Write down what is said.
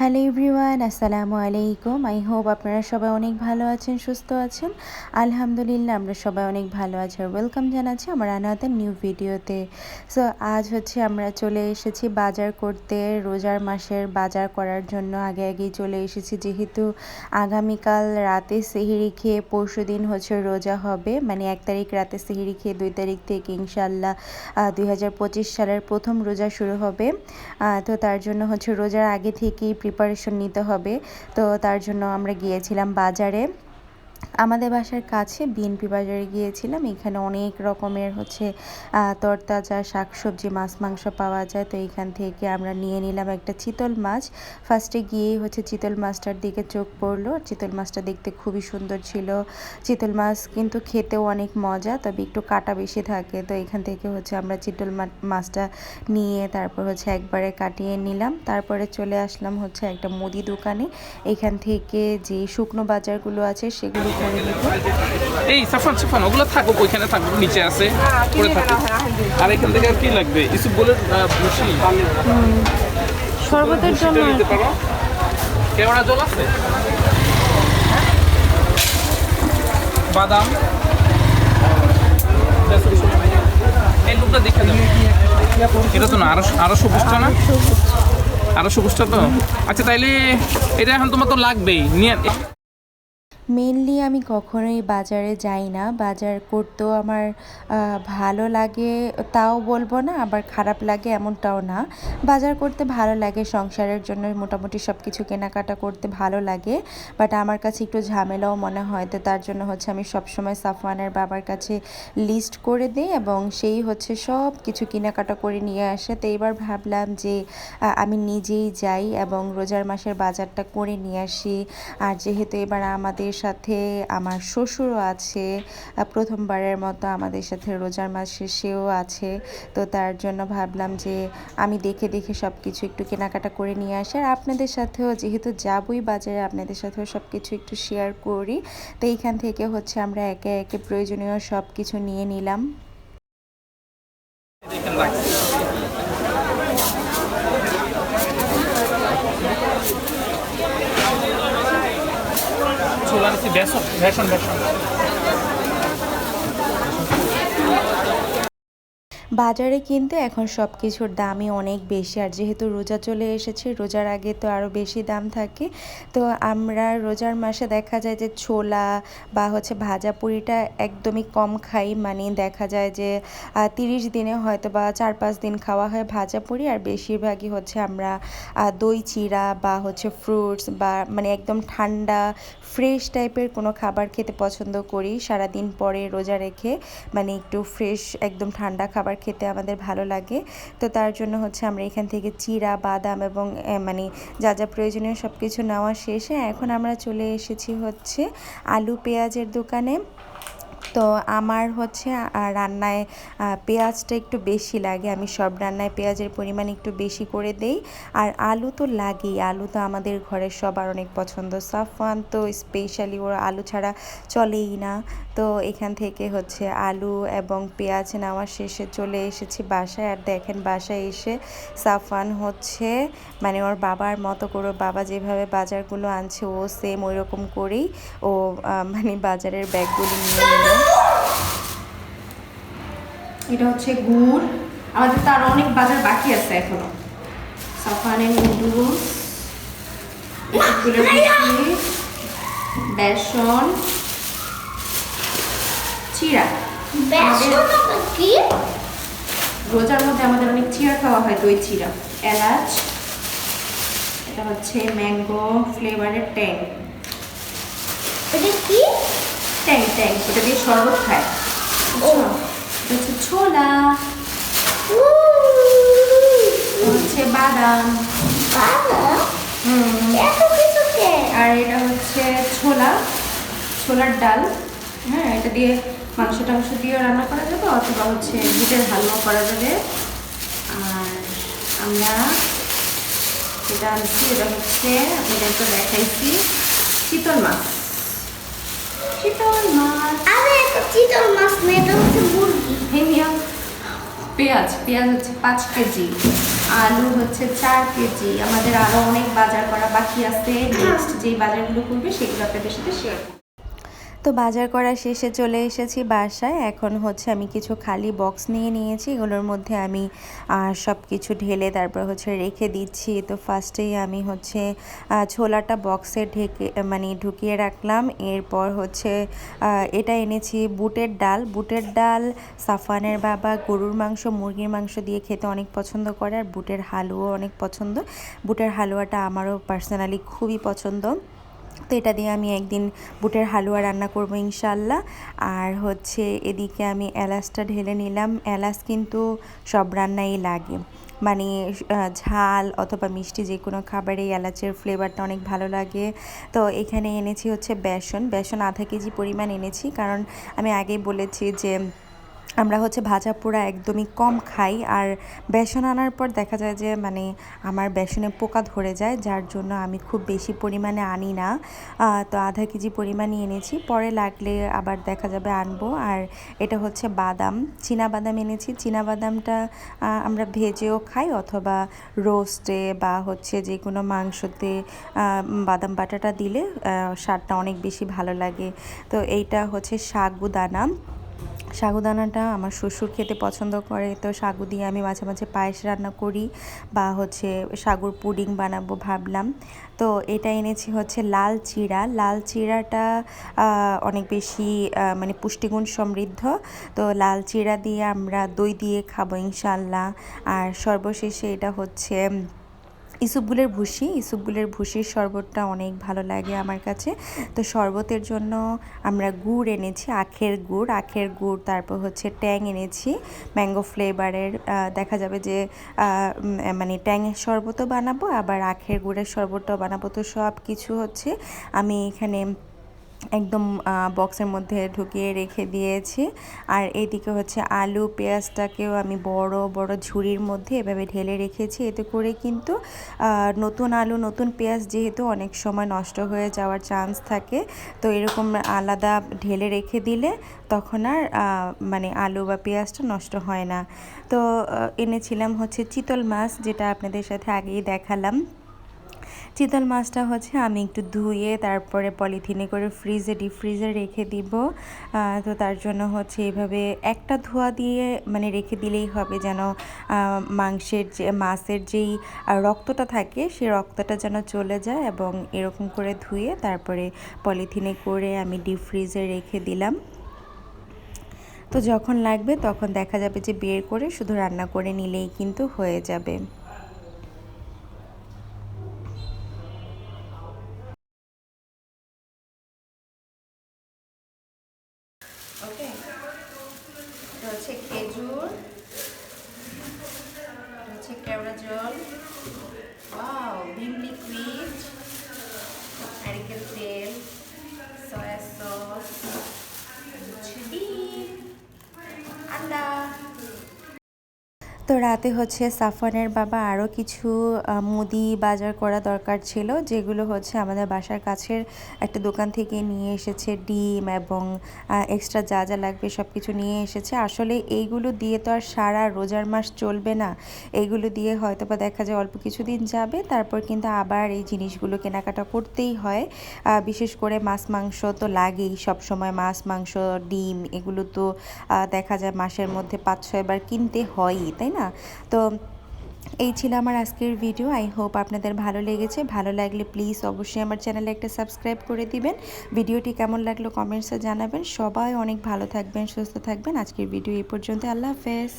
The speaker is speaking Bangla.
হ্যালো এভরিওয়ান আসসালামু আলাইকুম আই হোপ আপনারা সবাই অনেক ভালো আছেন, সুস্থ আছেন। আলহামদুলিল্লাহ, আমরা সবাই অনেক ভালো আছি ওয়েলকাম জানাচ্ছি আমার আনাদার নিউ ভিডিওতে সো আজ হচ্ছে আমরা চলে এসেছি বাজার করতে। রোজার মাসের বাজার করার জন্য আগে আগেই চলে এসেছি। যেহেতু আগামীকাল রাতে সেহিরি খেয়ে পরশু দিন হচ্ছে রোজা হবে। মানে এক তারিখ রাতে সেহিরি খেয়ে দুই তারিখ থেকে ইনশাল্লাহ দুই হাজার পঁচিশ সালের প্রথম রোজা শুরু হবে। তো তার জন্য হচ্ছে রোজার আগে থেকেই প্রিপারেশন নিতে হবে। তো তার জন্য আমরা গিয়েছিলাম বাজারে। আমাদের বাসার কাছে বিএনপি বাজারে গিয়েছিলাম। এখানে অনেক রকমের হচ্ছে তরতাজা শাকসবজি, মাছ, মাংস পাওয়া যায়। তো এখান থেকে আমরা নিয়ে নিলাম একটা চিতল মাছ। ফার্স্টে গিয়েই হচ্ছে চিতল মাছটার দিকে চোখ পড়ল। চিতল মাছটা দেখতে খুবই সুন্দর ছিল। চিতল মাছ কিন্তু খেতেও অনেক মজা, তবে একটু কাটা বেশি থাকে। তো এখান থেকে হচ্ছে আমরা চিতল মাছটা নিয়ে তারপর হচ্ছে একবারে কাটিয়ে নিলাম। তারপরে চলে আসলাম হচ্ছে একটা মুদি দোকানে। এখান থেকে যে শুকনো বাজারগুলো আছে সেগুলো এই সাফান সাফান ওগুলো থাকুক ওইখানে থাকুক নিচে আছে পরে থাকুক। আর এখান থেকে আর কি লাগবে? ইসুপ বলে বসি শরবতের নিতে পারো। কেওড়া জল আছে? বাদাম? এই লোকটা দেখে যাবে এটা তো না আরও আরও সবুজটা না? আরও সবুজটা তো? আচ্ছা তাইলে এটা এখন তোমার তো লাগবেই। নিয়ে মেনলি আমি কখনোই বাজারে যাই না। বাজার করতেও আমার ভালো লাগে, তাও বলব না, আবার খারাপ লাগে এমনটাও না। বাজার করতে ভালো লাগে, সংসারের জন্য মোটামুটি সব কিছু কেনাকাটা করতে ভালো লাগে। বাট আমার কাছে একটু ঝামেলাও মনে হয়, তো তার জন্য হচ্ছে আমি সবসময় সাফওয়ানের বাবার কাছে লিস্ট করে দিই এবং সেই হচ্ছে সব কিছু কেনাকাটা করে নিয়ে আসে। তো এবার ভাবলাম যে আমি নিজেই যাই এবং রোজার মাসের বাজারটা করে নিয়ে আসি। আর যেহেতু এবার আমাদের সাথে আমার শ্বশুরও আছে প্রথমবারের মতো আমাদের সাথে রোজার মাসে সেও আছে। তো তার জন্য ভাবলাম যে আমি দেখে দেখে সব কিছু একটু কেনাকাটা করে নিয়ে আসি। আর আপনাদের সাথেও যেহেতু যাবই বাজারে, আপনাদের সাথেও সব কিছু একটু শেয়ার করি। তো এইখান থেকে হচ্ছে আমরা একে একে প্রয়োজনীয় সব কিছু নিয়ে নিলাম এখানে রাখছি ছোলা নিচ্ছি বেসন বেসন বেসন বাজারে কিন্তু এখন সব কিছুর দামই অনেক বেশি। আর যেহেতু রোজা চলে এসেছে, রোজার আগে তো আরও বেশি দাম থাকে। তো আমরা রোজার মাসে দেখা যায় যে ছোলা বা হচ্ছে ভাজা পুরিটা একদমই কম খাই। মানে দেখা যায় যে তিরিশ দিনে হয়তো বা চার পাঁচ দিন খাওয়া হয় ভাজা পুরি। আর বেশিরভাগই হচ্ছে আমরা দই, চিরা বা হচ্ছে ফ্রুটস বা মানে একদম ঠান্ডা ফ্রেশ টাইপের কোনো খাবার খেতে পছন্দ করি। সারাদিন পরে রোজা রেখে মানে একটু ফ্রেশ একদম ঠান্ডা খাবার খেতে আমাদের ভালো লাগে। তো তার জন্য হচ্ছে আমরা এখান থেকে চিরা, বাদাম এবং মানে যা যা প্রয়োজনীয় সব কিছু নেওয়া শেষে এখন আমরা চলে এসেছি হচ্ছে আলু পেঁয়াজের দোকানে। তো আমার হচ্ছে রান্নায় পেঁয়াজটা একটু বেশি লাগে। আমি সব রান্নায় পেঁয়াজের পরিমাণ একটু বেশি করে দেই। আর আলু তো লাগেই। আলু তো আমাদের ঘরের সবার অনেক পছন্দ। সাফওয়ান তো স্পেশালি ওর আলু ছাড়া চলেই না। তো এখান থেকে হচ্ছে আলু এবং পেঁয়াজ নেওয়া শেষে চলে এসেছি বাসায়। আর দেখেন বাসায় এসে সাফওয়ান হচ্ছে মানে ওর বাবার মতো করে বাবা যেভাবে বাজারগুলো আনছে, ও সেম ওই রকম করেই ও মানে বাজারের ব্যাগগুলো নিয়ে নিল। এটা হচ্ছে গুড়। আমাদের অনেক বাজার বাকি আছে এখনও। সাফানের নুডলস বেসন। চিরা বেসন রোজার মধ্যে আমাদের অনেক চিরা খাওয়া হয় দই চিরা এলাচ। এটা হচ্ছে ম্যাঙ্গো ফ্লেভারের ট্যাং। এটা কি? ট্যাং ট্যাং ওটা দিয়ে শরবত খায়। ও। এটা হচ্ছে ছোলা। হচ্ছে বাদাম। আর এটা হচ্ছে ছোলা। ছোলার ডাল। হ্যাঁ এটা দিয়ে মাংস টাংস দিয়েও রান্না করা যাবে অথবা হচ্ছে বুটের হালুয়া করা যাবে। আর আমরা এটা আনছি এটা হচ্ছে আপনাদের আপনাদেরকে দেখাইছি চিতল মাছ। চিতল মাছ। আরে চিতল মাছ না এটা হচ্ছে মুরগি। হেমিয়া পেঁয়াজ পেঁয়াজ হচ্ছে পাঁচ কেজি আলু হচ্ছে চার কেজি। আমাদের আরও অনেক বাজার করা বাকি আছে। নেক্সট যেই বাজারগুলো করবে সেগুলো আপনাদের সাথে শেয়ার করব। তো বাজার করা শেষে চলে এসেছি বাসায়। এখন হচ্ছে আমি কিছু খালি বক্স নিয়ে নিয়েছি, এগুলোর মধ্যে আমি সব কিছু ঢেলে তারপর হচ্ছে রেখে দিচ্ছি। তো ফার্স্টেই আমি হচ্ছে ছোলাটা বক্সে ঢেকে মানে ঢুকিয়ে রাখলাম। এরপর হচ্ছে এটা এনেছি বুটের ডাল। বুটের ডাল সাফানের বাবা গরুর মাংস, মুরগির মাংস দিয়ে খেতে অনেক পছন্দ করে, আর বুটের হালুয়াও অনেক পছন্দ। বুটের হালুয়াটা আমারও পার্সোনালি খুবই পছন্দ। তো এটা দিয়ে আমি একদিন বুটের হালুয়া রান্না করব ইনশাল্লাহ। আর হচ্ছে এদিকে আমি এলাচটা ঢেলে নিলাম। এলাচ কিন্তু সব রান্নাই লাগে। মানে ঝাল অথবা মিষ্টি যে কোনো খাবারে এলাচের ফ্লেভারটা অনেক ভালো লাগে। তো এখানে এনেছি হচ্ছে বেসন। বেসন আধা কেজি পরিমাণ এনেছি। কারণ আমি আগেই বলেছি যে আমরা হচ্ছে ভাজা পোড়া একদমই কম খাই আর বেসন আনার পর দেখা যায় যে মানে আমার বেসনে পোকা ধরে যায়, যার জন্য আমি খুব বেশি পরিমাণে আনি না। তো আধা কেজি পরিমাণই এনেছি। পরে লাগলে আবার দেখা যাবে আনব। আর এটা হচ্ছে বাদাম। চীনা বাদাম এনেছি। চীনা বাদামটা আমরা ভেজেও খাই অথবা রোস্টে বা হচ্ছে যে কোনো মাংসতে বাদাম বাটাটা দিলে স্বাদটা অনেক বেশি ভালো লাগে। তো এইটা হচ্ছে সাগুদানা। সাগুদানাটা আমার শ্বশুর খেতে পছন্দ করে। তো সাগু দিয়ে আমি মাঝে মাঝে পায়েস রান্না করি বা হচ্ছে সাগুর পুডিং বানাবো ভাবলাম। তো এটা এনেছি হচ্ছে লাল চিড়া। লাল চিড়াটা অনেক বেশি মানে পুষ্টিগুণ সমৃদ্ধ। তো লাল চিড়া দিয়ে আমরা দই দিয়ে খাব ইনশাল্লাহ। আর সর্বশেষে এটা হচ্ছে ইসুবগুলের ভুসি ইসুপগুলের ভুসির শরবতটা অনেক ভালো লাগে আমার কাছে। তো শরবতের জন্য আমরা গুড় এনেছি, আখের গুড়। আখের গুড়, তারপর হচ্ছে ট্যাং এনেছি। ম্যাঙ্গো ফ্লেভারের দেখা যাবে যে মানে ট্যাংয়ের শরবতও বানাবো, আবার আখের গুড়ের শরবতটাও বানাবো। তো সব কিছু হচ্ছে আমি এখানে একদম বক্সের মধ্যে ঢুকিয়ে রেখে দিয়েছি। আর এদিকে হচ্ছে আলু, পেঁয়াজটাকেও আমি বড় বড় ঝুড়ির মধ্যে এভাবে ঢেলে রেখেছি। এতে করে কিন্তু নতুন আলু, নতুন পেঁয়াজ যেহেতু অনেক সময় নষ্ট হয়ে যাওয়ার চান্স থাকে, তো এরকম আলাদা ঢেলে রেখে দিলে তখন আর মানে আলু বা পেঁয়াজটা নষ্ট হয় না। তো এনেছিলাম হচ্ছে চিতল মাছ, যেটা আপনাদের সাথে আগেই দেখালাম। চিতল মাছটা হচ্ছে আমি একটু ধুয়ে তারপরে পলিথিনে করে ফ্রিজে ডিপ ফ্রিজে রেখে দিব। তো তার জন্য হচ্ছে এভাবে একটা ধোয়া দিয়ে মানে রেখে দিলেই হবে যেন মাংসের যে, মাছের যেই রক্তটা থাকে সেই রক্তটা যেন চলে যায় এবং এরকম করে ধুয়ে তারপরে পলিথিনে করে আমি ডিপ ফ্রিজে রেখে দিলাম। তো যখন লাগবে তখন দেখা যাবে যে বের করে শুধু রান্না করে নিলেই কিন্তু হয়ে যাবে। ওকে হচ্ছে খেজুর হচ্ছে কেওড়া জল ভিম তো রাতে হচ্ছে সাফওয়ানের বাবা আরও কিছু মুদি বাজার করা দরকার ছিল, যেগুলো হচ্ছে আমাদের বাসার কাছের একটা দোকান থেকে নিয়ে এসেছে ডিম এবং এক্সট্রা যা যা লাগবে সব কিছু নিয়ে এসেছে। আসলে এইগুলো দিয়ে তো আর সারা রোজার মাস চলবে না। এইগুলো দিয়ে হয়তো বা দেখা যায় অল্প কিছুদিন যাবে, তারপর কিন্তু আবার এই জিনিসগুলো কেনাকাটা করতেই হয়। বিশেষ করে মাছ, মাংস তো লাগেই সব সময় মাছ, মাংস, ডিম এগুলো তো দেখা যায় মাসের মধ্যে পাঁচ ছয়বার কিনতে হয়ই, তাই না? তো এই ছিল আমার আজকের ভিডিও আই হোপ আপনাদের ভালো লেগেছে। ভালো লাগলে প্লিজ অবশ্যই আমার চ্যানেলে একটা সাবস্ক্রাইব করে দিবেন। ভিডিওটি কেমন লাগল কমেন্টসে জানাবেন। সবাই অনেক ভালো থাকবেন, সুস্থ থাকবেন। আজকের ভিডিও এই পর্যন্ত আল্লাহ হাফেজ।